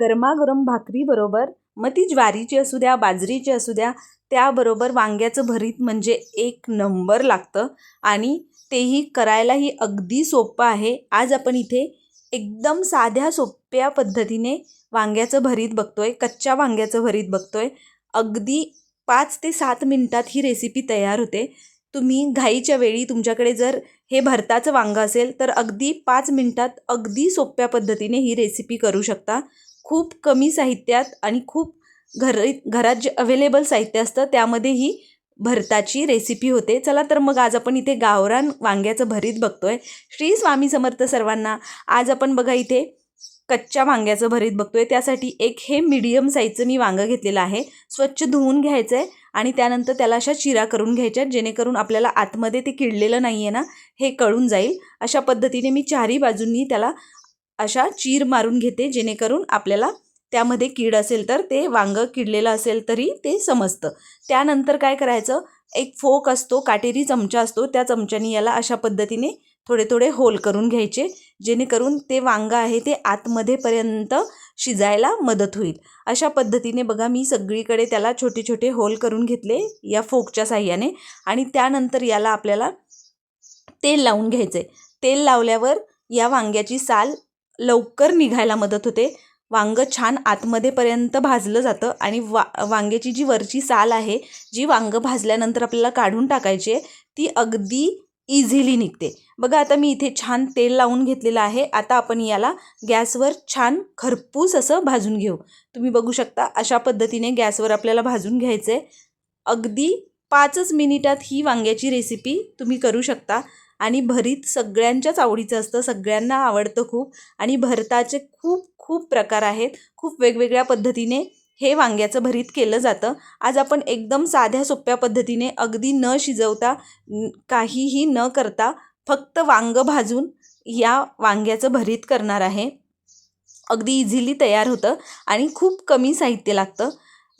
गरमागरम भाकरीबरोबर मग ती ज्वारीची असू द्या बाजरीची असू द्या त्याबरोबर वांग्याचं भरीत म्हणजे एक नंबर लागतं. आणि तेही करायलाही अगदी सोपं आहे. आज आपण इथे एकदम साध्या सोप्या पद्धतीने वांग्याचं भरीत बघतो आहे कच्च्या वांग्याचं भरीत बघतो आहे अगदी पाच ते सात मिनटात ही रेसिपी तयार होते. तुम्ही घाईच्या वेळी तुमच्याकडे जर हे भरताचं वांगं असेल तर अगदी पाच मिनटात अगदी सोप्या पद्धतीने ही रेसिपी करू शकता. खूप कमी साहित्यात आणि खूप घर घरात जे अवेलेबल साहित्य असतं त्यामध्ये ही भरताची रेसिपी होते. चला तर मग आज आपण इथे गावरान वांग्याचं भरीत बघतो आहे श्री स्वामी समर्थ सर्वांना आज आपण बघा इथे कच्च्या वांग्याचं भरीत बघतोय. त्यासाठी एक हे मीडियम साईजचं मी वांगं घेतलेलं आहे. स्वच्छ धुवून घ्यायचं आहे आणि त्यानंतर त्याला अशा चिरा करून घ्यायच्या जेणेकरून आपल्याला आतमध्ये ते किडलेलं नाही आहे ना हे कळून जाईल. अशा पद्धतीने मी चारही बाजूंनी त्याला अशा चीर मारून घेते जेणेकरून आपल्याला त्यामध्ये कीड असेल तर ते वांगं किडलेलं असेल तरी ते समजतं. त्यानंतर काय करायचं? एक फोक असतो काटेरी चमचा असतो त्या चमच्याने याला अशा पद्धतीने थोडे थोडे होल करून घ्यायचे जेणेकरून ते वांगं आहे ते आतमध्येपर्यंत शिजायला मदत होईल. अशा पद्धतीने बघा मी सगळीकडे त्याला छोटे छोटे होल करून घेतले या फोकच्या साह्याने आणि त्यानंतर याला आपल्याला तेल लावून घ्यायचे तेल लावल्यावर या वांग्याची साल लवकर निघायला मदत होते. वांगं छान आतमध्येपर्यंत भाजलं जातं आणि वा वांग्याची जी वरची साल आहे जी वांगं भाजल्यानंतर आपल्याला काढून टाकायची आहे ती अगदी इझिली निघते. बघा आता मी इथे छान तेल लावून घेतलेलं आहे. आता आपण याला गॅसवर छान खरपूस असं भाजून घेऊ. तुम्ही बघू शकता अशा पद्धतीने गॅसवर आपल्याला भाजून घ्यायचं आहे अगदी पाचच मिनिटात ही वांग्याची रेसिपी तुम्ही करू शकता. आणि भरीत सगळ्यांच्याच आवडीचं असतं सगळ्यांना आवडतं खूप. आणि भरताचे खूप खूप प्रकार आहेत. खूप वेगवेगळ्या पद्धतीने हे वांग्याचं भरीत केलं जातं. आज आपण एकदम साध्या सोप्या पद्धतीने अगदी न शिजवता काहीही न करता फक्त वांगं भाजून या वांग्याचं भरीत करणार आहे. अगदी इझिली तयार होतं आणि खूप कमी साहित्य लागतं.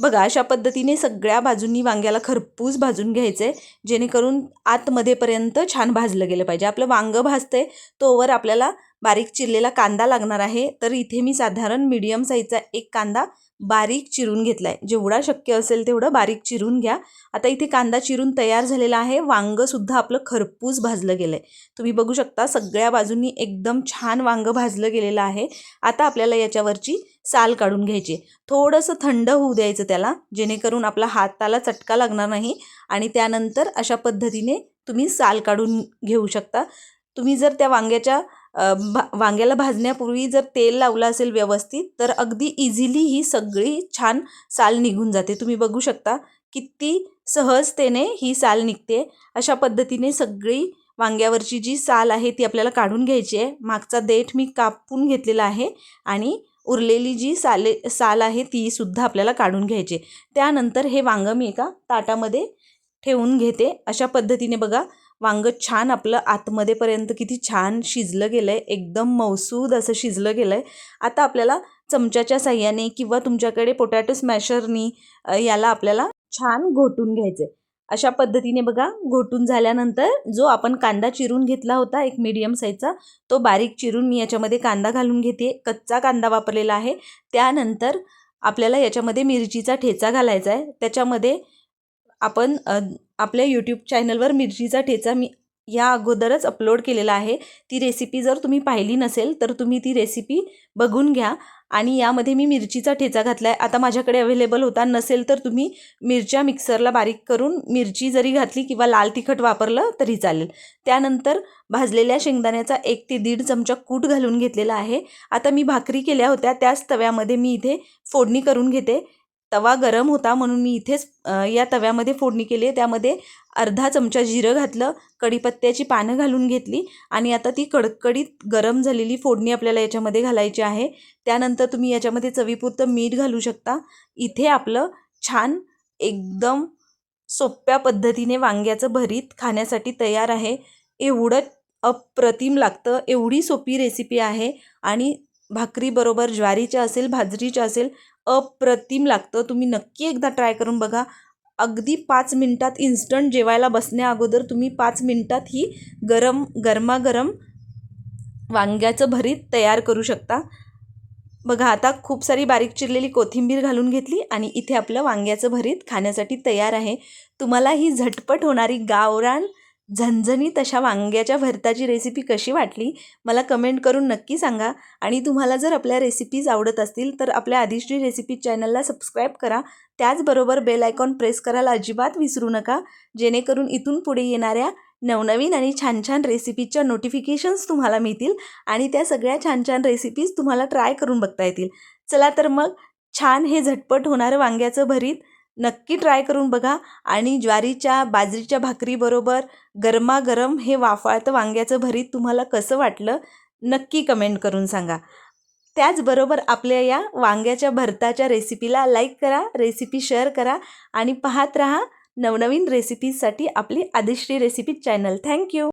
बघा अशा पद्धतीने सगळ्या बाजूंनी वांग्याला खरपूस भाजून घ्यायचं आहे जेणेकरून आतमध्येपर्यंत छान भाजलं गेलं पाहिजे. आपलं वांगं भाजतं आहे तोवर आपल्याला बारीक चिरलेला कांदा लागणार आहे. तर इथे मी साधारण मीडियम साईजचा एक कांदा बारीक चिरून घेतला आहे जेवढा शक्य असेल तेवढं बारीक चिरून घ्या. आता इथे कांदा चिरून तयार झालेला आहे. वांगंसुद्धा आपलं खरपूस भाजलं गेलं आहे तुम्ही बघू शकता सगळ्या बाजूंनी एकदम छान वांगं भाजलं गेलेलं आहे. आता आपल्याला याच्यावरची साल काढून घ्यायची थोडंसं थंड होऊ द्यायचं त्याला जेणेकरून आपला हाताला चटका लागणार नाही आणि त्यानंतर अशा पद्धतीने तुम्ही साल काढून घेऊ शकता. तुम्ही जर त्या वांग्याच्या भा वांग्याला भाजण्यापूर्वी जर तेल लावलं असेल व्यवस्थित तर अगदी इझिली ही सगळी छान साल निघून जाते. तुम्ही बघू शकता किती सहजतेने ही साल निघते. अशा पद्धतीने सगळी वांग्यावरची जी साल आहे ती आपल्याला काढून घ्यायची आहे. मागचा देठ मी कापून घेतलेला आहे आणि उरलेली जी साले साल आहे तीसुद्धा आपल्याला काढून घ्यायची त्यानंतर हे वांगं मी एका ताटामध्ये ठेवून घेते. अशा पद्धतीने बघा वांगं छान आपलं आतमध्येपर्यंत किती छान शिजलं गेलं आहे एकदम मौसूद असं शिजलं गेलं आहे आता आपल्याला चमच्याच्या साह्याने किंवा तुमच्याकडे पोटॅटो स्मॅशरनी याला आपल्याला छान घोटून घ्यायचं आहे अशा पद्धतीने बघा घोटून झाल्यानंतर जो आपण कांदा चिरून घेतला होता एक मीडियम साईजचा तो बारीक चिरून मी याच्यामध्ये कांदा घालून घेते कच्चा कांदा वापरलेला आहे. त्यानंतर आपल्याला याच्यामध्ये मिरचीचा ठेचा घालायचा आहे त्याच्यामध्ये आपण आपल्या यूट्यूब चॅनलवर मिरचीचा ठेचा मी या अगोदरच अपलोड केलेला आहे. ती रेसिपी जर तुम्ही पाहिली नसेल तर तुम्ही ती रेसिपी बघून घ्या. आणि यामध्ये मी मिरचीचा ठेचा घातला आहे आता माझ्याकडे अवेलेबल होता नसेल तर तुम्ही मिरच्या मिक्सरला बारीक करून मिरची जरी घातली किंवा लाल तिखट वापरलं तरी चालेल. त्यानंतर भाजलेल्या शेंगदाण्याचा एक ते दीड चमचा कूट घालून घेतलेला आहे. आता मी भाकरी केल्या होत्या. त्याच तव्यामध्ये मी इथे फोडणी करून घेते. तवा गरम होता म्हणून मी इथेच या तव्यामध्ये फोडणी केली. आहे त्यामध्ये अर्धा चमचा जिरं घातलं कढीपत्त्याची पानं घालून घेतली आणि आता ती कडकडीत गरम झालेली फोडणी आपल्याला याच्यामध्ये घालायची आहे. त्यानंतर तुम्ही याच्यामध्ये चवीपुरतं मीठ घालू शकता. इथे आपलं छान एकदम सोप्या पद्धतीने वांग्याचं भरीत खाण्यासाठी तयार आहे. एवढं अप्रतिम लागतं. एवढी सोपी रेसिपी आहे. आणि भाकरीबरोबर ज्वारीच्या असेल भाजरीच्या असेल अप्रतिम लागतं. तुम्ही नक्की एकदा ट्राय करून बघा. अगदी पाच मिनटात इन्स्टंट जेवायला बसण्या अगोदर तुम्ही पाच मिनटात ही गरम गरमागरम वांग्याचं भरीत तयार करू शकता. बघा आता खूप सारी बारीक चिरलेली कोथिंबीर घालून घेतली आणि इथे आपलं वांग्याचं भरीत खाण्यासाठी तयार आहे. तुम्हाला ही झटपट होणारी गावरान झणझणीत अशा वांग्याच्या भरताची रेसिपी कशी वाटली? मला कमेंट करून नक्की सांगा. आणि तुम्हाला जर आपल्या रेसिपीज आवडत असतील तर आपल्या आदिश्री रेसिपी चॅनलला सबस्क्राईब करा. त्याचबरोबर बेल आयकॉन प्रेस करायला अजिबात विसरू नका. जेणेकरून इथून पुढे येणाऱ्या नवनवीन आणि छान छान रेसिपीजच्या नोटिफिकेशन्स तुम्हाला मिळतील आणि त्या सगळ्या छान छान रेसिपीज तुम्हाला ट्राय करून बघता येतील. चला तर मग छान हे झटपट होणारं वांग्याचं भरीत नक्की ट्राय करून बघा. आणि ज्वारीच्या बाजरीच्या भाकरीबरोबर गरमागरम हे वाफाळतं वांग्याचं भरीत तुम्हाला कसं वाटलं नक्की कमेंट करून सांगा. त्याचबरोबर आपल्या या वांग्याच्या भरताच्या रेसिपीला लाईक करा रेसिपी शेअर करा आणि पाहत रहा नवनवीन रेसिपीजसाठी आपली आदिश्री रेसिपी चॅनल थँक्यू